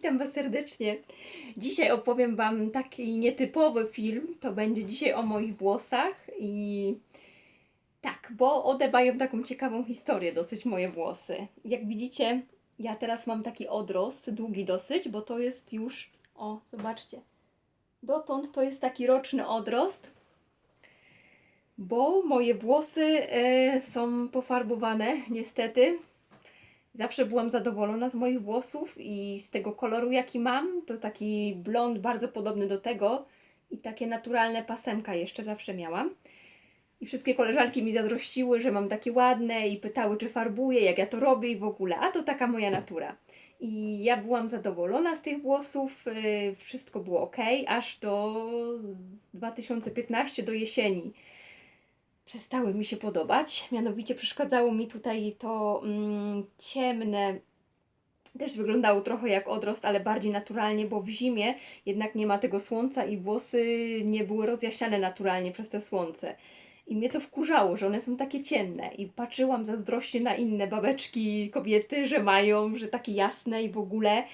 Witam Was serdecznie. Dzisiaj opowiem Wam taki nietypowy film. To będzie dzisiaj o moich włosach i tak, bo one mają taką ciekawą historię, dosyć moje włosy. Jak widzicie, ja teraz mam taki odrost, długi dosyć, bo to jest już, o, zobaczcie, dotąd to jest taki roczny odrost, bo moje włosy e, są pofarbowane, niestety. Zawsze byłam zadowolona z moich włosów i z tego koloru, jaki mam. To taki blond bardzo podobny do tego i takie naturalne pasemka jeszcze zawsze miałam. I wszystkie koleżanki mi zazdrościły, że mam takie ładne i pytały, czy farbuję, jak ja to robię i w ogóle. A to taka moja natura. I ja byłam zadowolona z tych włosów, yy, wszystko było ok, aż do z 2015 do jesieni przestały mi się podobać. Mianowicie przeszkadzało mi tutaj to mm, ciemne. Też wyglądało trochę jak odrost, ale bardziej naturalnie, bo w zimie jednak nie ma tego słońca i włosy nie były rozjaśniane naturalnie przez te słońce. I mnie to wkurzało, że one są takie ciemne. I patrzyłam zazdrośnie na inne babeczki, kobiety, że mają, że takie jasne i w ogóle.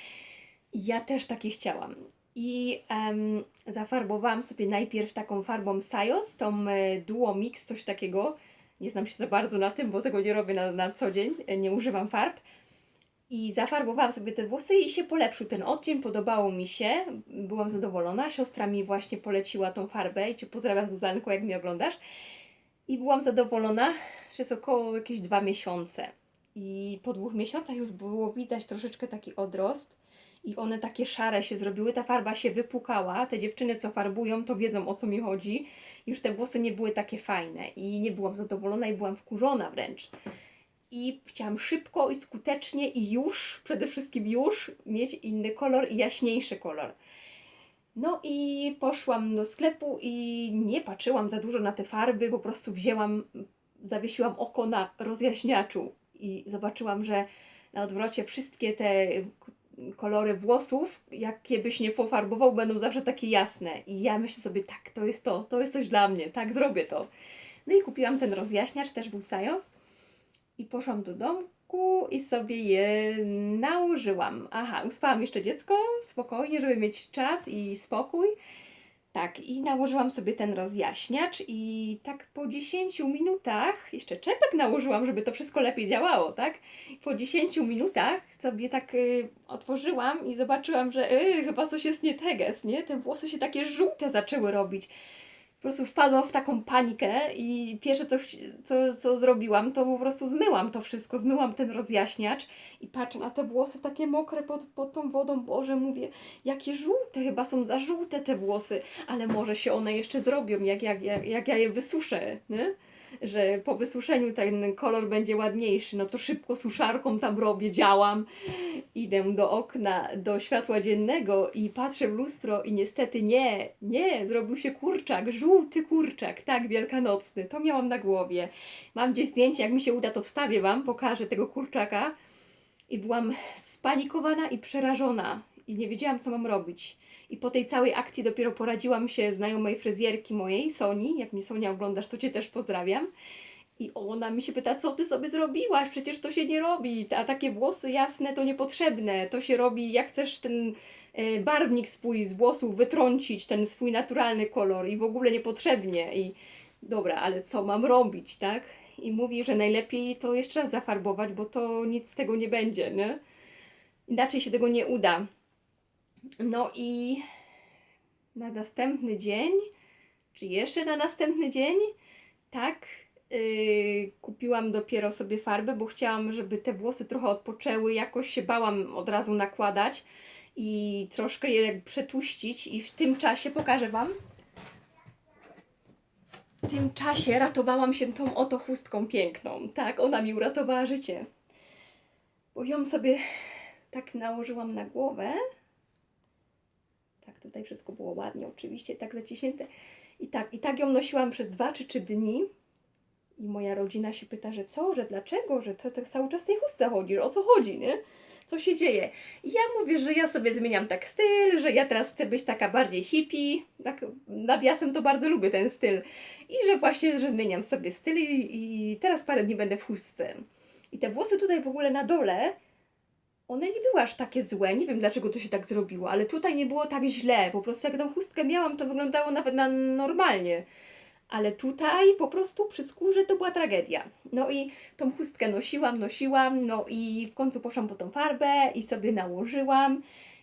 I ja też takie chciałam. I em, zafarbowałam sobie najpierw taką farbą Sajos, tą e, Duo Mix, coś takiego. Nie znam się za bardzo na tym, bo tego nie robię na, na co dzień, e, nie używam farb. I zafarbowałam sobie te włosy i się polepszył ten odcień, podobało mi się, byłam zadowolona. Siostra mi właśnie poleciła tą farbę i Cię pozdrawiam Zuzanko, jak mnie oglądasz. I byłam zadowolona, jest około jakieś dwa miesiące. I po dwóch miesiącach już było widać troszeczkę taki odrost i one takie szare się zrobiły, ta farba się wypukała. Te dziewczyny, co farbują, to wiedzą o co mi chodzi. Już te włosy nie były takie fajne i nie byłam zadowolona i byłam wkurzona wręcz. I chciałam szybko i skutecznie i już, przede wszystkim już, mieć inny kolor i jaśniejszy kolor. No i poszłam do sklepu i nie patrzyłam za dużo na te farby, po prostu wzięłam, zawiesiłam oko na rozjaśniaczu i zobaczyłam, że na odwrocie wszystkie te kolory włosów, jakie byś nie pofarbował, będą zawsze takie jasne. I ja myślę sobie, tak, to jest to, to jest coś dla mnie, tak, zrobię to. No i kupiłam ten rozjaśniacz, też był Sajos. I poszłam do domku i sobie je nałożyłam. Aha, uspałam jeszcze dziecko, spokojnie, żeby mieć czas i spokój. Tak, i nałożyłam sobie ten rozjaśniacz i tak po 10 minutach, jeszcze czepek nałożyłam, żeby to wszystko lepiej działało, tak? Po 10 minutach sobie tak y, otworzyłam i zobaczyłam, że y, chyba coś jest nie teges, nie? Te włosy się takie żółte zaczęły robić po prostu wpadłam w taką panikę i pierwsze co, co, co zrobiłam, to po prostu zmyłam to wszystko, zmyłam ten rozjaśniacz i patrzę na te włosy takie mokre pod, pod tą wodą, Boże, mówię, jakie żółte, chyba są za żółte te włosy, ale może się one jeszcze zrobią, jak, jak, jak, jak ja je wysuszę, nie? Że po wysuszeniu ten kolor będzie ładniejszy, no to szybko suszarką tam robię, działam, idę do okna, do światła dziennego i patrzę w lustro i niestety nie, nie, zrobił się kurczak, żółty kurczak, tak, wielkanocny, to miałam na głowie. Mam gdzieś zdjęcie, jak mi się uda to wstawię Wam, pokażę tego kurczaka. I byłam spanikowana i przerażona i nie wiedziałam, co mam robić. I po tej całej akcji dopiero poradziłam się znajomej fryzjerki mojej, Soni. Jak mi Sonia oglądasz, to Cię też pozdrawiam. I ona mi się pyta, co Ty sobie zrobiłaś? Przecież to się nie robi. A takie włosy jasne to niepotrzebne. To się robi, jak chcesz ten e, barwnik swój z włosów wytrącić, ten swój naturalny kolor i w ogóle niepotrzebnie. I dobra, ale co mam robić, tak? I mówi, że najlepiej to jeszcze raz zafarbować, bo to nic z tego nie będzie, nie? Inaczej się tego nie uda. No i na następny dzień, czy jeszcze na następny dzień, tak, yy, kupiłam dopiero sobie farbę, bo chciałam, żeby te włosy trochę odpoczęły. Jakoś się bałam od razu nakładać i troszkę je przetuścić i w tym czasie pokażę Wam. W tym czasie ratowałam się tą oto chustką piękną. Tak, ona mi uratowała życie. Bo ją sobie tak nałożyłam na głowę tutaj wszystko było ładnie, oczywiście, tak zaciśnięte. I tak, I tak ją nosiłam przez dwa czy trzy dni. I moja rodzina się pyta, że co, że dlaczego, że to tak cały czas w tej chustce chodzi, o co chodzi, nie? Co się dzieje? I ja mówię, że ja sobie zmieniam tak styl, że ja teraz chcę być taka bardziej hippie, tak nawiasem to bardzo lubię ten styl. I że właśnie, że zmieniam sobie styl i, i teraz parę dni będę w chustce. I te włosy tutaj w ogóle na dole one nie były aż takie złe. Nie wiem dlaczego to się tak zrobiło, ale tutaj nie było tak źle. Po prostu jak tą chustkę miałam, to wyglądało nawet na normalnie. Ale tutaj po prostu przy skórze to była tragedia. No i tą chustkę nosiłam, nosiłam, no i w końcu poszłam po tą farbę i sobie nałożyłam.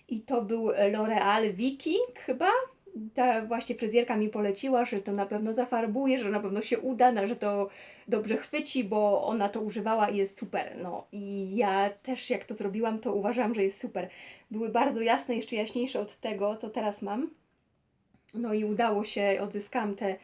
I to był L'Oreal Viking chyba. Ta właśnie fryzjerka mi poleciła, że to na pewno zafarbuje, że na pewno się uda, że to dobrze chwyci, bo ona to używała i jest super. No i ja też jak to zrobiłam, to uważam, że jest super. Były bardzo jasne, jeszcze jaśniejsze od tego, co teraz mam. No i udało się, odzyskałam te